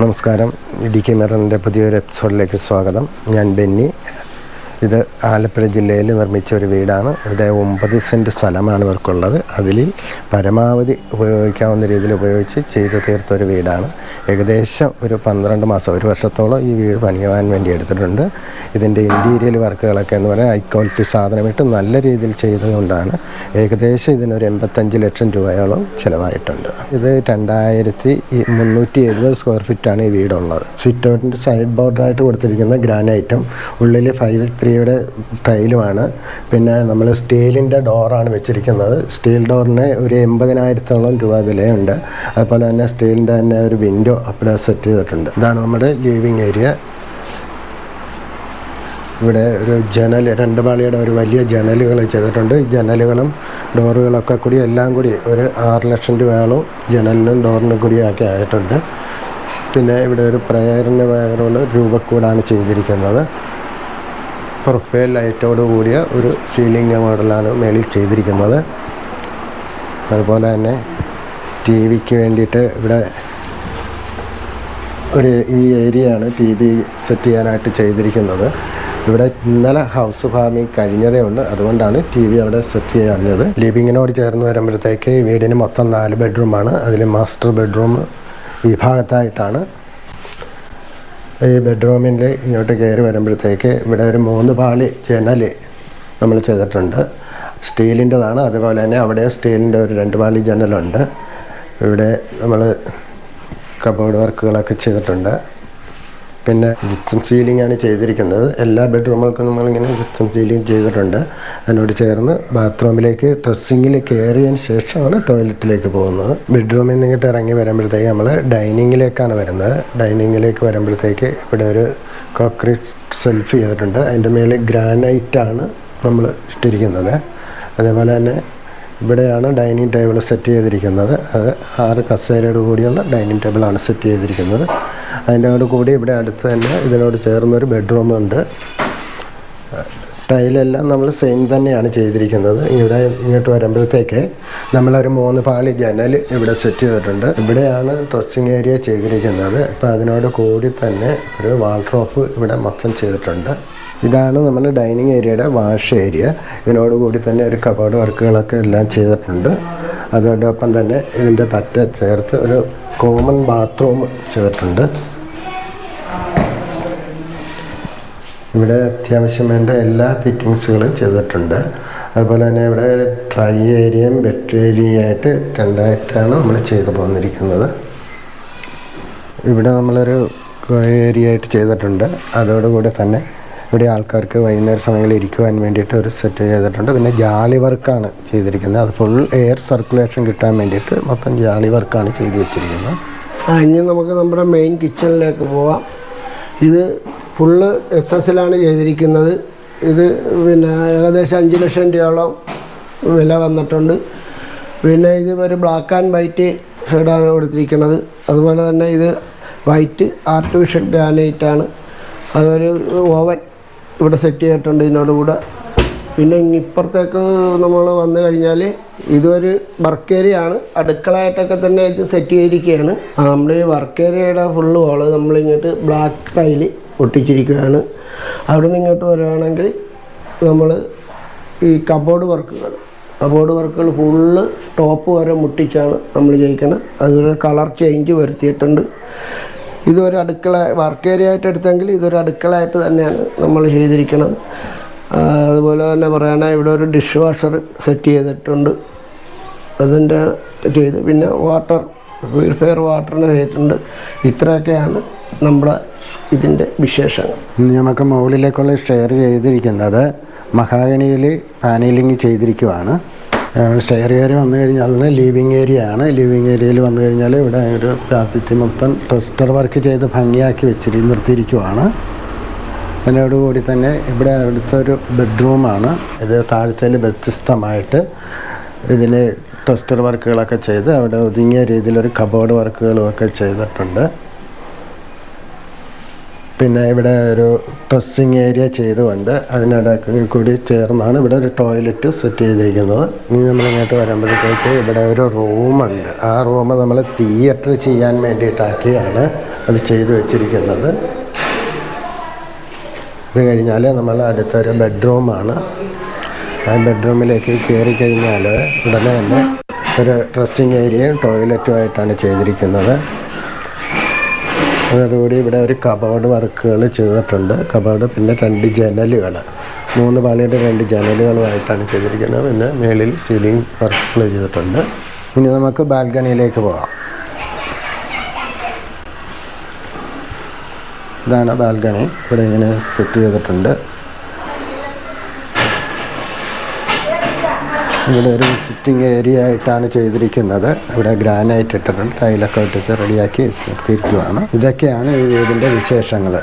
നമസ്കാരം. D K മിററിന്റെ പുതിയൊരു എപ്പിസോഡിലേക്ക് സ്വാഗതം. ഞാൻ ബെന്നി. ഇത് ആലപ്പുഴ ജില്ലയിൽ നിർമ്മിച്ച ഒരു വീടാണ്. ഇവിടെ ഒമ്പത് സെന്റ് സ്ഥലമാണ് ഇവർക്കുള്ളത്. അതിൽ പരമാവധി ഉപയോഗിക്കാവുന്ന രീതിയിൽ ഉപയോഗിച്ച് ചെയ്തു തീർത്ത ഒരു വീടാണ്. ഏകദേശം ഒരു പന്ത്രണ്ട് മാസം ഒരു വർഷത്തോളം ഈ വീട് പണിയുവാൻ വേണ്ടി എടുത്തിട്ടുണ്ട്. ഇതിന്റെ ഇന്റീരിയൽ വർക്കുകളൊക്കെ എന്ന് പറഞ്ഞാൽ ഹൈ ക്വാളിറ്റി സാധനമായിട്ട് നല്ല രീതിയിൽ ചെയ്തതുകൊണ്ടാണ് ഏകദേശം ഇതിനൊരു എൺപത്തഞ്ച് ലക്ഷം രൂപയോളം ചിലവായിട്ടുണ്ട്. ഇത് രണ്ടായിരത്തി മുന്നൂറ്റി എഴുപത് സ്ക്വയർ ഫീറ്റാണ് ഈ വീടുള്ളത്. സിറ്റ് ഔട്ടിന്റെ സൈഡ് ബോർഡായിട്ട് കൊടുത്തിരിക്കുന്ന ഗ്രാനൈറ്റും ഉള്ളിൽ ഫൈവ് ത്രീയുടെ ടൈലുമാണ്. പിന്നെ നമ്മൾ സ്റ്റീലിന്റെ ഡോറാണ് വെച്ചിരിക്കുന്നത്. സ്റ്റീൽ ഡോറിന് ഒരു എൺപതിനായിരത്തോളം രൂപ വിലയുണ്ട്. അതുപോലെ തന്നെ സ്റ്റീലിന്റെ തന്നെ ഒരു വിൻഡോ അവിടെ സെറ്റ് ചെയ്തിട്ടുണ്ട്. ഇതാണ് നമ്മുടെ ലിവിങ് ഏരിയ. ഇവിടെ ഒരു ജനൽ രണ്ട് പാളിയുടെ ഒരു വലിയ ജനലുകൾ ചെയ്തിട്ടുണ്ട്. ഈ ജനലുകളും ഡോറുകളൊക്കെ കൂടി എല്ലാം കൂടി ഒരു ആറ് ലക്ഷം രൂപയോളം ജനലിനും ഡോറിനും കൂടിയൊക്കെ ആയിട്ടുണ്ട്. പിന്നെ ഇവിടെ ഒരു പ്രയറിന് വേറുള്ള രൂപക്കൂടാണ് ചെയ്തിരിക്കുന്നത്. പ്രൊഫൈൽ ലൈറ്റോട് കൂടിയ ഒരു സീലിംഗ് മോഡലാണ് മേളിൽ ചെയ്തിരിക്കുന്നത്. അതുപോലെ തന്നെ ടി വിക്ക് വേണ്ടിയിട്ട് ഇവിടെ ഒരു ഈ ഏരിയയാണ് ടി വി സെറ്റ് ചെയ്യാനായിട്ട് ചെയ്തിരിക്കുന്നത്. ഇവിടെ ഇന്നലെ ഹൗസ് ഫാമിംഗ് കഴിഞ്ഞതേ ഉള്ളൂ. അതുകൊണ്ടാണ് ടി വി അവിടെ സെറ്റ് ചെയ്യാഞ്ഞത്. ലിവിങ്ങിനോട് ചേർന്ന് വരുമ്പോഴത്തേക്ക് വീടിന് മൊത്തം നാല് ബെഡ്റൂമാണ്. അതിൽ മാസ്റ്റർ ബെഡ്റൂം വിഭാഗത്തായിട്ടാണ് ഭാഗത്തായിട്ടാണ് ഈ ബെഡ്റൂമിൽ ഇങ്ങോട്ട് കയറി വരുമ്പോഴത്തേക്ക് ഇവിടെ ഒരു മൂന്ന് പാളി ജനൽ നമ്മൾ ചെയ്തിട്ടുണ്ട്. സ്റ്റീലിന്റെതാണ്. അതുപോലെ തന്നെ അവിടെ സ്റ്റീലിന്റെ ഒരു രണ്ട് പാളി ജനലുണ്ട്. ഇവിടെ നമ്മൾ കബോർഡ് വർക്കുകളൊക്കെ ചെയ്തിട്ടുണ്ട്. പിന്നെ ജിപ്സം സീലിംഗ് ആണ് ചെയ്തിരിക്കുന്നത്. എല്ലാ ബെഡ്റൂമുകൾക്കും നമ്മളിങ്ങനെ ജിപ്സം സീലിംഗ് ചെയ്തിട്ടുണ്ട്. അതിനോട് ചേർന്ന് ബാത്റൂമിലേക്ക് ഡ്രസ്സിങ്ങിൽ കയറിയതിന് ശേഷമാണ് ടോയ്ലറ്റിലേക്ക് പോകുന്നത്. ബെഡ്റൂമിൽ നിന്ന് ഇങ്ങോട്ട് ഇറങ്ങി വരുമ്പോഴത്തേക്ക് നമ്മൾ ഡൈനിങ്ങിലേക്കാണ് വരുന്നത്. ഡൈനിങ്ങിലേക്ക് വരുമ്പോഴത്തേക്ക് ഇവിടെ ഒരു കോൺക്രീറ്റ് സെൽഫ് ചെയ്തിട്ടുണ്ട്. അതിന്റെ മേളിൽ ഗ്രാനൈറ്റാണ് നമ്മൾ ഇട്ടിരിക്കുന്നത്. അതേപോലെ തന്നെ ഇവിടെയാണ് ഡൈനിങ് ടേബിൾ സെറ്റ് ചെയ്തിരിക്കുന്നത്. അത് ആറ് കസേരയോട് കൂടിയുള്ള ഡൈനിങ് ടേബിളാണ് സെറ്റ് ചെയ്തിരിക്കുന്നത്. അതിന്റെ കൂടി ഇവിടെ അടുത്ത് തന്നെ ഇതിനോട് ചേർന്നൊരു ബെഡ്റൂമുണ്ട് ടൈലെല്ലാം നമ്മൾ സെയിം തന്നെയാണ് ചെയ്തിരിക്കുന്നത്. ഇവിടെ ഇങ്ങോട്ട് വരുമ്പോഴത്തേക്ക് നമ്മളൊരു മൂന്ന് പാളി ജനൽ ഇവിടെ സെറ്റ് ചെയ്തിട്ടുണ്ട്. ഇവിടെയാണ് ഡ്രസ്സിങ് ഏരിയ ചെയ്തിരിക്കുന്നത്. അപ്പോൾ അതിനോട് കൂടി തന്നെ ഒരു വാൾഡ്രോപ്പ് ഇവിടെ മൊത്തം ചെയ്തിട്ടുണ്ട്. ഇതാണ് നമ്മുടെ ഡൈനിങ് ഏരിയയുടെ വാഷ് ഏരിയ ഇതിനോട് കൂടി തന്നെ ഒരു കബോർഡ് വർക്കുകളൊക്കെ എല്ലാം ചെയ്തിട്ടുണ്ട്. അതോടൊപ്പം തന്നെ ഇതിന്റെ പറ്റ ചേർത്ത് ഒരു കോമൺ ബാത്റൂം ചെയ്തിട്ടുണ്ട്. ഇവിടെ അത്യാവശ്യം വേണ്ട എല്ലാ ഫിറ്റിങ്സുകളും ചെയ്തിട്ടുണ്ട്. അതുപോലെ തന്നെ ഇവിടെ ഡ്രൈ ഏരിയയും വെറ്റ് ഏരിയയായിട്ട് രണ്ടായിട്ടാണ് നമ്മൾ ചെയ്തു പോന്നിരിക്കുന്നത്. ഇവിടെ നമ്മളൊരു ഏരിയ ആയിട്ട് ചെയ്തിട്ടുണ്ട്. അതോടുകൂടി തന്നെ ഇവിടെ ആൾക്കാർക്ക് വൈകുന്നേരം സമയങ്ങളിൽ ഇരിക്കുവാൻ വേണ്ടിയിട്ട് ഒരു സെറ്റ് ചെയ്തിട്ടുണ്ട്. പിന്നെ ജാളി വർക്കാണ് ചെയ്തിരിക്കുന്നത്. അത് ഫുൾ എയർ സർക്കുലേഷൻ കിട്ടാൻ വേണ്ടിയിട്ട് മൊത്തം ജാളി വർക്കാണ് ചെയ്തു വെച്ചിരിക്കുന്നത്. ആ ഇനി നമുക്ക് നമ്മുടെ മെയിൻ കിച്ചണിലേക്ക് പോവാം. ഇത് ഫുള്ള് എസ് എസിലാണ് ചെയ്തിരിക്കുന്നത്. ഇത് പിന്നെ ഏകദേശം അഞ്ച് ലക്ഷം രൂപയോളം വില വന്നിട്ടുണ്ട്. പിന്നെ ഇത് ഒരു ബ്ലാക്ക് ആൻഡ് വൈറ്റ് ഷെയ്ഡാണ് കൊടുത്തിരിക്കുന്നത്. അതുപോലെ തന്നെ ഇത് വൈറ്റ് ആർട്ടിഫിഷ്യൽ ഗ്രാനൈറ്റാണ് അതൊരു ഓവൻ ഇവിടെ സെറ്റ് ചെയ്തിട്ടുണ്ട് ഇതിനോടുകൂടെ പിന്നെ ഇപ്പുറത്തേക്ക് നമ്മൾ വന്നു കഴിഞ്ഞാൽ ഇതൊരു വർക്ക് ആണ്. അടുക്കളയായിട്ടൊക്കെ തന്നെ ഇത് സെറ്റ് ചെയ്തിരിക്കുകയാണ്. നമ്മൾ ഈ വർക്ക് ഏരിയയുടെ ഫുള്ള് വാൾ നമ്മളിങ്ങോട്ട് ബ്ലാക്ക് ടൈൽ ഒട്ടിച്ചിരിക്കുകയാണ് അവിടെ നിന്ന് ഇങ്ങോട്ട് വരുവാണെങ്കിൽ നമ്മൾ ഈ കബോർഡ് വർക്കുകൾ കബോർഡ് വർക്കുകൾ ഫുള്ള് ടോപ്പ് വരെ മുട്ടിച്ചാണ് നമ്മൾ ചെയ്യിക്കുന്നത് അതുപോലെ കളർ ചേഞ്ച് വരുത്തിയിട്ടുണ്ട്. ഇതൊരു അടുക്കള വർക്ക് ഏരിയ ആയിട്ട് എടുത്തെങ്കിൽ ഇതൊരു അടുക്കളയായിട്ട് തന്നെയാണ് നമ്മൾ ചെയ്തിരിക്കുന്നത് അതുപോലെ തന്നെ പറയാനാണ് ഇവിടെ ഒരു ഡിഷ് വാഷർ സെറ്റ് ചെയ്തിട്ടുണ്ട്. അതിന്റെ ചെയ്ത്. പിന്നെ വാട്ടർ പ്യൂരിഫയർ വാട്ടറിന് ചെയ്തിട്ടുണ്ട് ഇത്രയൊക്കെയാണ് നമ്മുടെ ഇതിന്റെ വിശേഷങ്ങൾ. നമുക്ക് മുകളിലേക്കുള്ള ഷെയർ ചെയ്തിരിക്കുന്നത് മഹാഗണിയിൽ പാനലിങ് ചെയ്തിരിക്കുവാണ്. ഷെയർ ഏരിയ വന്നു കഴിഞ്ഞാൽ ലിവിങ് ഏരിയ ആണ്. ലിവിങ് ഏരിയയിൽ വന്നു കഴിഞ്ഞാൽ ഇവിടെ ഒരു ഭിത്തി മൊത്തം ട്രസ്റ്റർ വർക്ക് ചെയ്ത് ഭംഗിയാക്കി വെച്ചിരി നിർത്തിയിരിക്കുവാണ്. അതിനോടുകൂടി തന്നെ ഇവിടെ അടുത്തൊരു ബെഡ്റൂമാണ് ഇത് താഴത്തേൽ വ്യത്യസ്തമായിട്ട് ഇതിന് ടെസ്റ്റർ വർക്കുകളൊക്കെ ചെയ്ത് അവിടെ ഒതുങ്ങിയ രീതിയിൽ ഒരു കബോർഡ് വർക്കുകളും ഒക്കെ ചെയ്തിട്ടുണ്ട്. പിന്നെ ഇവിടെ ഒരു ഡ്രസ്സിങ് ഏരിയ ചെയ്തുകൊണ്ട് അതിനിടയ്ക്ക് കൂടി ചേർന്നാണ് ഇവിടെ ഒരു ടോയ്ലറ്റ് സെറ്റ് ചെയ്തിരിക്കുന്നത്. ഇനി നമ്മൾ ഇങ്ങോട്ട് വരുമ്പോഴത്തേക്ക് ഇവിടെ ഒരു റൂമുണ്ട്. ആ റൂം നമ്മൾ തിയേറ്റർ ചെയ്യാൻ വേണ്ടിയിട്ടാക്കിയാണ് അത് ചെയ്തു വെച്ചിരിക്കുന്നത്. ഇത് കഴിഞ്ഞാൽ നമ്മൾ അടുത്തൊരു ബെഡ്റൂമാണ്. ആ ബെഡ്റൂമിലേക്ക് കയറി കഴിഞ്ഞാൽ ഉടനെ തന്നെ ഒരു ഡ്രസ്സിങ് ഏരിയയും ടോയ്ലറ്റും ആയിട്ടാണ് ചെയ്തിരിക്കുന്നത്. അതോടുകൂടി ഇവിടെ ഒരു കബോർഡ് വർക്കുകൾ ചെയ്തിട്ടുണ്ട്. കബോർഡ് പിന്നെ രണ്ട് ജനലുകൾ. മൂന്ന് പാളിയുടെ രണ്ട് ജനലുകളുമായിട്ടാണ് ചെയ്തിരിക്കുന്നത്. പിന്നെ മേളിൽ സീലിംഗ് വർക്കുകൾ ചെയ്തിട്ടുണ്ട്. ഇനി നമുക്ക് ബാൽക്കണിയിലേക്ക് പോകാം. ഇതാണ് ബാൽക്കണി. ഇവിടെ ഇങ്ങനെ സെറ്റ് ചെയ്തിട്ടുണ്ട്. ഇവിടെ ഒരു സിറ്റിംഗ് ഏരിയ ആയിട്ടാണ് ചെയ്തിരിക്കുന്നത്. ഇവിടെ ഗ്രാനൈറ്റ് ഇട്ടിട്ടുണ്ട്. ടൈലൊക്കെ ഇട്ടിച്ച് റെഡിയാക്കി നിർത്തിയിരിക്കുകയാണ് ഇതൊക്കെയാണ് ഈ വീടിന്റെ വിശേഷങ്ങൾ